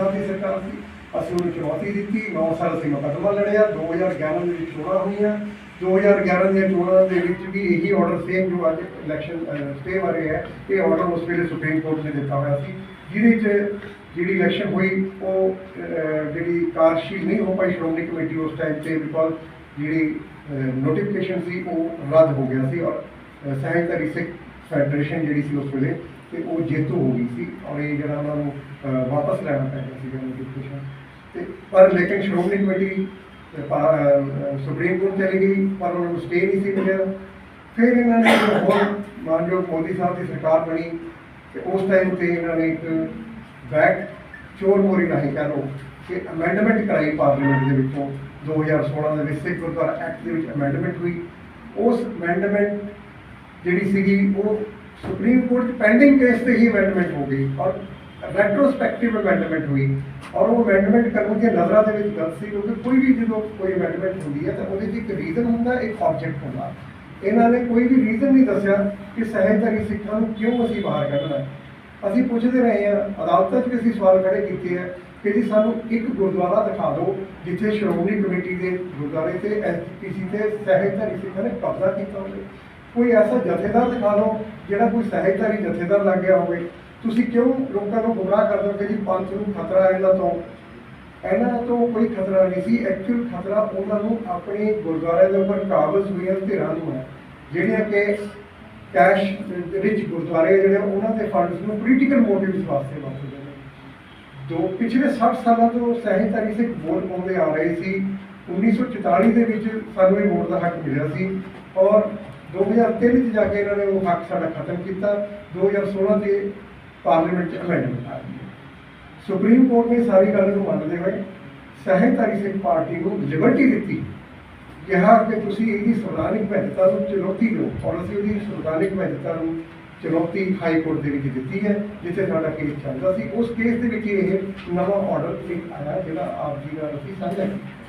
ਸਾਹਿਬ ਦੀ ਸਰਕਾਰ ਸੀ। ਅਸੀਂ ਉਹਨੂੰ ਚੁਣੌਤੀ ਦਿੱਤੀ। 9 ਸਾਲ ਅਸੀਂ ਮੁਕੱਦਮਾ ਲੜਿਆ। 2011 ਦੇ ਵਿੱਚ ਚੋਣਾਂ ਹੋਈਆਂ। 2011 ਦੀਆਂ ਚੋਣਾਂ ਦੇ ਵਿੱਚ ਵੀ ਇਹੀ ਆਰਡਰ ਸੇਮ ਜੋ ਅੱਜ ਇਲੈਕਸ਼ਨ ਸਟੇ ਬਾਰੇ ਹੈ। ਇਹ ਆਰਡਰ ਉਸ ਵੇਲੇ ਸੁਪਰੀਮ ਕੋਰਟ ਨੇ ਦਿੱਤਾ ਹੋਇਆ ਸੀ। ਜਿਹਦੇ 'ਚ ਜਿਹੜੀ ਇਲੈਕਸ਼ਨ ਹੋਈ ਉਹ ਜਿਹੜੀ ਕਾਰਜਸ਼ੀਲ ਨਹੀਂ ਹੋ ਪਾਈ ਸ਼੍ਰੋਮਣੀ ਕਮੇਟੀ ਉਸ ਟਾਈਮ ਤੇ ਬਿਕੋਜ਼ ਜਿਹੜੀ ਨੋਟੀਫਿਕੇਸ਼ਨ ਸੀ ਉਹ ਰੱਦ ਹੋ ਗਿਆ ਸੀ। ਔਰ ਅਹ, ਸਹਿਜਧਾਰੀ ਸਿੱਖ ਫੈਡਰੇਸ਼ਨ ਜਿਹੜੀ ਸੀ ਉਸ ਵੇਲੇ, ਤੇ ਉਹ ਜੇਤੂ ਹੋ ਗਈ ਸੀ ਔਰ ਇਹ ਜਿਹੜਾ ਉਹਨਾਂ ਨੂੰ ਵਾਪਸ ਲੈਣਾ ਪੈ ਗਿਆ ਸੀ ਨੋਟੀਫਿਕੇਸ਼ਨ ਤੇ ਪਰ ਲੇਕਿਨ ਸ਼੍ਰੋਮਣੀ ਕਮੇਟੀ ਸੁਪਰੀਮ ਕੋਰਟ ਚਲੀ ਗਈ, ਪਰ ਉਹਨਾਂ ਨੂੰ ਸਟੇ ਨਹੀਂ ਸੀ ਮਿਲਿਆ। ਫਿਰ ਇਹਨਾਂ ਨੇ ਹੋਰ ਮਾਨਯੋਗ ਮੋਦੀ ਸਾਹਿਬ ਦੀ ਸਰਕਾਰ ਬਣੀ ਤੇ ਉਸ ਟਾਈਮ ਤੇ ਇਹਨਾਂ ਨੇ ਇੱਕ ਬੈਕ ਚੋਰ ਮੋਰੀ ਰਾਹੀਂ ਕਹ ਲਓ ਕਿ ਅਮੈਂਡਮੈਂਟ ਕਰਾਈ ਪਾਰਲੀਮੈਂਟ ਦੇ ਵਿੱਚੋਂ 2016 ਦੇ ਵਿੱਚ ਸਿੱਖ ਗੁਰਦੁਆਰਾ ਐਕਟ ਦੇ ਵਿੱਚ ਅਮੈਂਡਮੈਂਟ ਹੋਈ। ਉਸ ਅਮੈਂਡਮੈਂਟ ਜਿਹੜੀ ਸੀਗੀ ਉਹ ਸੁਪਰੀਮ ਕੋਰਟ 'ਚ ਪੈਂਡਿੰਗ ਕੇਸ ਤੇ ਹੀ ਅਮੈਂਡਮੈਂਟ ਹੋ ਗਈ ਔਰ ਰੈਟਰੋਸਪੈਕਟਿਵ ਅਮੈਂਡਮੈਂਟ ਹੋਈ ਔਰ ਉਹ ਅਮੈਂਡਮੈਂਟ ਕਰਨ ਦੀ ਨਜ਼ਰਾਂ ਦੇ ਵਿੱਚ ਗਲਤ ਸੀ ਕਿਉਂਕਿ ਕੋਈ ਵੀ ਜਦੋਂ ਕੋਈ ਅਮੈਂਡਮੈਂਟ ਹੁੰਦੀ ਹੈ ਤਾਂ ਉਹਦੇ 'ਚ ਇੱਕ ਰੀਜ਼ਨ ਹੁੰਦਾ, ਇੱਕ ਆਬਜੈਕਟ ਹੁੰਦਾ। ਇਹਨਾਂ ਨੇ ਕੋਈ ਵੀ ਰੀਜ਼ਨ ਨਹੀਂ ਦੱਸਿਆ ਕਿ ਸਹਿਜਧਾਰੀ ਸਿੱਖਾਂ ਨੂੰ ਕਿਉਂ ਅਸੀਂ ਬਾਹਰ ਕੱਢਣਾ ਅਸੀਂ ਪੁੱਛਦੇ ਰਹੇ ਹਾਂ, ਅਦਾਲਤਾਂ 'ਚ ਵੀ ਅਸੀਂ ਸਵਾਲ ਖੜੇ ਕੀਤੇ ਹੈ ਕਿ ਜੀ ਸਾਨੂੰ ਇੱਕ ਗੁਰਦੁਆਰਾ ਦਿਖਾ ਦਿਓ, ਜਿੱਥੇ ਸ਼੍ਰੋਮਣੀ ਕਮੇਟੀ ਦੇ ਗੁਰਦੁਆਰੇ ਤੇ ਐਸਪੀਸੀ ਤੇ ਸਹਿਜਧਾਰੀ ਸਿੱਖਾਂ ਨੇ ਕਬਜ਼ਾ ਕੀਤਾ ਹੋਵੇ। ਕੋਈ ਐਸਾ ਜਥੇਦਾਰ ਦਿਖਾ ਦਿਓ ਜਿਹੜਾ ਕੋਈ ਸਹਿਜਧਾਰੀ ਜਥੇਦਾਰ ਲੱਗ ਗਿਆ ਹੋਵੇ। ਤੁਸੀਂ ਕਿਉਂ ਲੋਕਾਂ ਨੂੰ ਗੁੰਮਰਾਹ ਕਰਦੇ ਹੋ ਕਿ ਜੀ ਪੰਥ ਨੂੰ ਖਤਰਾ ਹੈ ਇਹਨਾਂ ਤੋਂ? ਇਹਨਾਂ ਤੋਂ ਕੋਈ ਖਤਰਾ ਨਹੀਂ ਸੀ। ਐਕਚੁਅਲ ਖਤਰਾ ਉਹਨਾਂ ਨੂੰ ਆਪਣੇ ਗੁਰਦੁਆਰੇ ਦੇ ਉੱਪਰ ਕਾਬਜ਼ ਹੋਈਆਂ ਧਿਰਾਂ ਨੂੰ ਹੈ। ਜਿਹੜੀਆਂ ਕਿ ਕੈਸ਼ ਰਿਚ ਗੁਰਦੁਆਰੇ ਜਿਹੜੇ, ਉਹਨਾਂ ਦੇ ਫੰਡਸ ਨੂੰ ਪੋਲੀਟੀਕਲ ਮੋਟਿਵਸ ਵਾਸਤੇ ਵਰਤਦੇ ਨੇ। ਦੋ, ਪਿਛਲੇ 60 ਸਾਲਾਂ ਤੋਂ ਸਹਿਜਧਾਰੀ ਸਿੱਖ ਵੋਟ ਪਾਉਂਦੇ ਆ ਰਹੇ ਸੀ। 1944 ਦੇ ਵਿੱਚ ਸਾਨੂੰ ਇਹ ਵੋਟ ਦਾ ਹੱਕ ਮਿਲਿਆ ਸੀ। ਔਰ 2003 ਚ ਜਾ ਕੇ ਇਹਨਾਂ ਨੇ ਉਹ ਹੱਕ ਸਾਡਾ ਖਤਮ ਕੀਤਾ 2016 ਦੇ ਪਾਰਲੀਮੈਂਟ ਚ ਅਮੈਂਡਮੈਂਟ ਆ ਗਈ ਸੁਪਰੀਮ ਕੋਰਟ ਨੇ ਸਾਰੀ ਗੱਲ ਨੂੰ ਮੰਨਦੇ ਹੋਏ ਸਹਿਜਧਾਰੀ ਸਿੱਖ ਪਾਰਟੀ ਨੂੰ ਲਿਬਰਟੀ ਦਿੱਤੀ ਕਿਹਾ ਕਿ ਤੁਸੀਂ ਇਹਦੀ ਸੰਵਿਧਾਨਿਕ ਮਹੱਤਤਾ ਨੂੰ ਚੁਣੌਤੀ ਦਿਓ ਔਰ ਅਸੀਂ ਉਹਦੀ ਸੰਵਿਧਾਨਿਕ ਮਹੱਤਤਾ ਨੂੰ ਚੁਣੌਤੀ ਹਾਈ ਕੋਰਟ ਦੇ ਵਿੱਚ ਦਿੱਤੀ ਹੈ ਜਿੱਥੇ ਸਾਡਾ ਕੇਸ ਚੱਲਦਾ ਸੀ ਉਸ ਕੇਸ ਦੇ ਵਿੱਚ ਇਹ ਨਵਾਂ ਆਰਡਰ ਇੱਕ ਆਇਆ ਜਿਹੜਾ ਆਪ ਜੀ ਨਾਲ ਅਸੀਂ ਸਾਂਝਾ ਕੀਤਾ